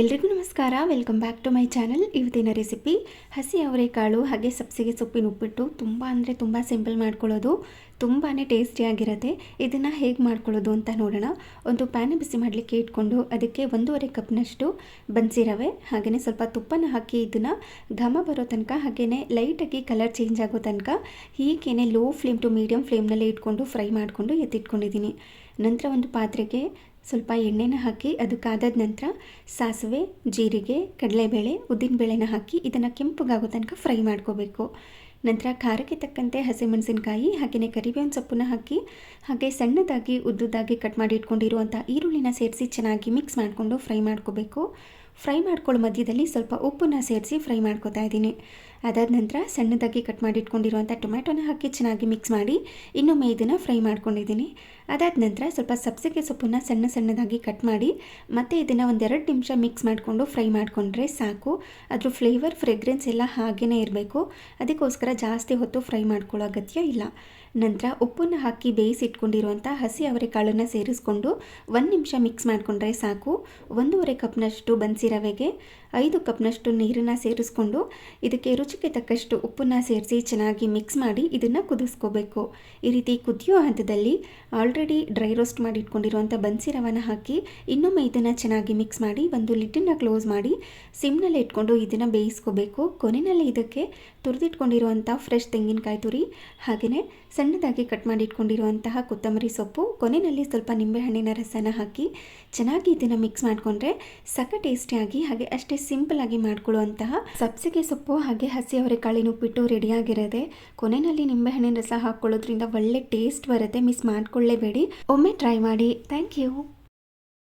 ಎಲ್ರಿಗೂ ನಮಸ್ಕಾರ. Welcome back to my channel ಇವತ್ತಿನ ರೆಸಿಪಿ ಹಸಿ ಅವರೆಕಾಳು ಹಾಗೆ ಸಬ್ಸಿಗೆ ಸೊಪ್ಪಿನ ಉಪ್ಪಿಟ್ಟು ತುಂಬ ಅಂದರೆ ತುಂಬ ಸಿಂಪಲ್ ಮಾಡ್ಕೊಳ್ಳೋದು. ತುಂಬಾ ಟೇಸ್ಟಿಯಾಗಿರುತ್ತೆ ಇದನ್ನು ಹೇಗೆ ಮಾಡ್ಕೊಳ್ಳೋದು ಅಂತ ನೋಡೋಣ. ಒಂದು ಪ್ಯಾನ್ ಬಿಸಿ ಮಾಡಲಿಕ್ಕೆ ಇಟ್ಕೊಂಡು ಅದಕ್ಕೆ ಒಂದೂವರೆ ಕಪ್ನಷ್ಟು ಬನ್ಸಿ ರವೆ ಹಾಗೆಯೇ ಸ್ವಲ್ಪ ತುಪ್ಪನ ಹಾಕಿ ಇದನ್ನು ಘಮ ಬರೋ ತನಕ ಹಾಗೆಯೇ ಲೈಟಾಗಿ ಕಲರ್ ಚೇಂಜ್ ಆಗೋ ತನಕ ಹೀಗೇನೆ ಲೋ ಫ್ಲೇಮ್ ಟು ಮೀಡಿಯಮ್ ಫ್ಲೇಮ್ನಲ್ಲಿ ಇಟ್ಕೊಂಡು ಫ್ರೈ ಮಾಡಿಕೊಂಡು ಎತ್ತಿಟ್ಕೊಂಡಿದ್ದೀನಿ. ನಂತರ ಒಂದು ಪಾತ್ರೆಗೆ ಸ್ವಲ್ಪ ಎಣ್ಣೆನ ಹಾಕಿ ಅದು ಕಾದಾದ ನಂತರ ಸಾಸಿವೆ, ಜೀರಿಗೆ, ಕಡಲೆಬೇಳೆ ಉದ್ದಿನಬೇಳೆನ ಹಾಕಿ ಇದನ್ನು ಕೆಂಪಗಾಗೋ ತನಕ ಫ್ರೈ ಮಾಡ್ಕೋಬೇಕು. ನಂತರ ಖಾರಕ್ಕೆ ತಕ್ಕಂತೆ ಹಸಿಮೆಣಸಿನಕಾಯಿ ಹಾಗೆಯೇ ಕರಿಬೇವಿನ ಸೊಪ್ಪನ್ನು ಹಾಕಿ, ಹಾಗೆ ಸಣ್ಣದಾಗಿ, ಉದ್ದುದಾಗಿ ಕಟ್ ಮಾಡಿ ಇಟ್ಕೊಂಡಿರುವಂಥ ಈರುಳ್ಳಿನ ಸೇರಿಸಿ ಚೆನ್ನಾಗಿ ಮಿಕ್ಸ್ ಮಾಡಿಕೊಂಡು ಫ್ರೈ ಮಾಡ್ಕೋಬೇಕು. ಫ್ರೈ ಮಾಡ್ಕೊಳ್ಳೋ ಮಧ್ಯದಲ್ಲಿ ಸ್ವಲ್ಪ ಉಪ್ಪನ್ನ ಸೇರಿಸಿ ಫ್ರೈ ಮಾಡ್ಕೋತಾ ಇದ್ದೀನಿ. ಅದಾದ ನಂತರ ಸಣ್ಣದಾಗಿ ಕಟ್ ಮಾಡಿ ಇಟ್ಕೊಂಡಿರುವಂಥ ಟೊಮ್ಯಾಟೊನ ಹಾಕಿ ಚೆನ್ನಾಗಿ ಮಿಕ್ಸ್ ಮಾಡಿ ಇನ್ನೊಮ್ಮೆ ಇದನ್ನು ಫ್ರೈ ಮಾಡ್ಕೊಂಡಿದ್ದೀನಿ. ಅದಾದ ನಂತರ ಸ್ವಲ್ಪ ಸಬ್ಸಿಗೆ ಸೊಪ್ಪನ್ನು ಸಣ್ಣ ಸಣ್ಣದಾಗಿ ಕಟ್ ಮಾಡಿ, ಮತ್ತು ಇದನ್ನು ಒಂದೆರಡು ನಿಮಿಷ ಮಿಕ್ಸ್ ಮಾಡಿಕೊಂಡು ಫ್ರೈ ಮಾಡಿಕೊಂಡ್ರೆ ಸಾಕು. ಅದ್ರ ಫ್ಲೇವರ್ ಫ್ರೆಗ್ರೆನ್ಸ್ ಎಲ್ಲ ಹಾಗೇ ಇರಬೇಕು. ಅದಕ್ಕೋಸ್ಕರ ಜಾಸ್ತಿ ಹೊತ್ತು ಫ್ರೈ ಮಾಡ್ಕೊಳ್ಳೋ ಅಗತ್ಯ ಇಲ್ಲ. ನಂತರ ಉಪ್ಪನ್ನು ಹಾಕಿ ಬೇಯಿಸಿಟ್ಕೊಂಡಿರುವಂಥ ಹಸಿ ಅವರೆಕಾಳನ್ನು ಸೇರಿಸ್ಕೊಂಡು ಒಂದು ನಿಮಿಷ ಮಿಕ್ಸ್ ಮಾಡಿಕೊಂಡ್ರೆ ಸಾಕು. ಒಂದೂವರೆ ಕಪ್ನಷ್ಟು ಬನ್ಸಿ ರವೆಗೆ, ಐದು ಕಪ್ನಷ್ಟು ನೀರನ್ನು ಸೇರಿಸ್ಕೊಂಡು ಇದಕ್ಕೆ ರುಚಿಗೆ ತಕ್ಕಷ್ಟು ಉಪ್ಪನ್ನು ಸೇರಿಸಿ ಚೆನ್ನಾಗಿ ಮಿಕ್ಸ್ ಮಾಡಿ ಇದನ್ನು ಕುದಿಸ್ಕೋಬೇಕು. ಈ ರೀತಿ ಕುದಿಯೋ ಹಂತದಲ್ಲಿ ಆಲ್ರೆಡಿ ಡ್ರೈ ರೋಸ್ಟ್ ಮಾಡಿ ಇಟ್ಕೊಂಡಿರುವಂಥ ಬನ್ಸಿ ರವನ ಹಾಕಿ ಇನ್ನೊಮ್ಮೆ ಇದನ್ನು ಚೆನ್ನಾಗಿ ಮಿಕ್ಸ್ ಮಾಡಿ ಒಂದು ಲಿಟ್ಟನ್ನು ಕ್ಲೋಸ್ ಮಾಡಿ ಸಿಮ್ನಲ್ಲಿ ಇಟ್ಕೊಂಡು ಇದನ್ನು ಬೇಯಿಸ್ಕೋಬೇಕು. ಕೊನೆಯಲ್ಲಿ ಇದಕ್ಕೆ ತುರಿದಿಟ್ಕೊಂಡಿರುವಂಥ ಫ್ರೆಶ್ ತೆಂಗಿನಕಾಯಿ ತುರಿ, ಹಾಗೆಯೇ ಸಣ್ಣದಾಗಿ ಕಟ್ ಮಾಡಿ ಇಟ್ಕೊಂಡಿರುವಂತಹ ಕೊತ್ತಂಬರಿ ಸೊಪ್ಪು, ಕೊನೆಯಲ್ಲಿ ಸ್ವಲ್ಪ ನಿಂಬೆಹಣ್ಣಿನ ರಸನ ಹಾಕಿ ಚೆನ್ನಾಗಿ ಇದನ್ನು ಮಿಕ್ಸ್ ಮಾಡಿಕೊಂಡ್ರೆ ಸಖ ಟೇಸ್ಟಿಯಾಗಿ ಹಾಗೆ ಅಷ್ಟೇ ಸಿಂಪಲಾಗಿ ಮಾಡ್ಕೊಳ್ಳುವಂತಹ ಸಬ್ಸಿಗೆ ಸೊಪ್ಪು ಹಾಗೆ ಹಸಿ ಅವರೆಕಾಳಿನ ಉಪ್ಪಿಟ್ಟು ರೆಡಿಯಾಗಿರದೆ ಕೊನೆಯಲ್ಲಿ ನಿಂಬೆಹಣ್ಣಿನ ರಸ ಹಾಕ್ಕೊಳ್ಳೋದ್ರಿಂದ ಒಳ್ಳೆ ಟೇಸ್ಟ್ ಬರುತ್ತೆ ಮಿಸ್ ಮಾಡ್ಕೊಳ್ಳೇಬೇಡಿ ಒಮ್ಮೆ ಟ್ರೈ ಮಾಡಿ. Thank you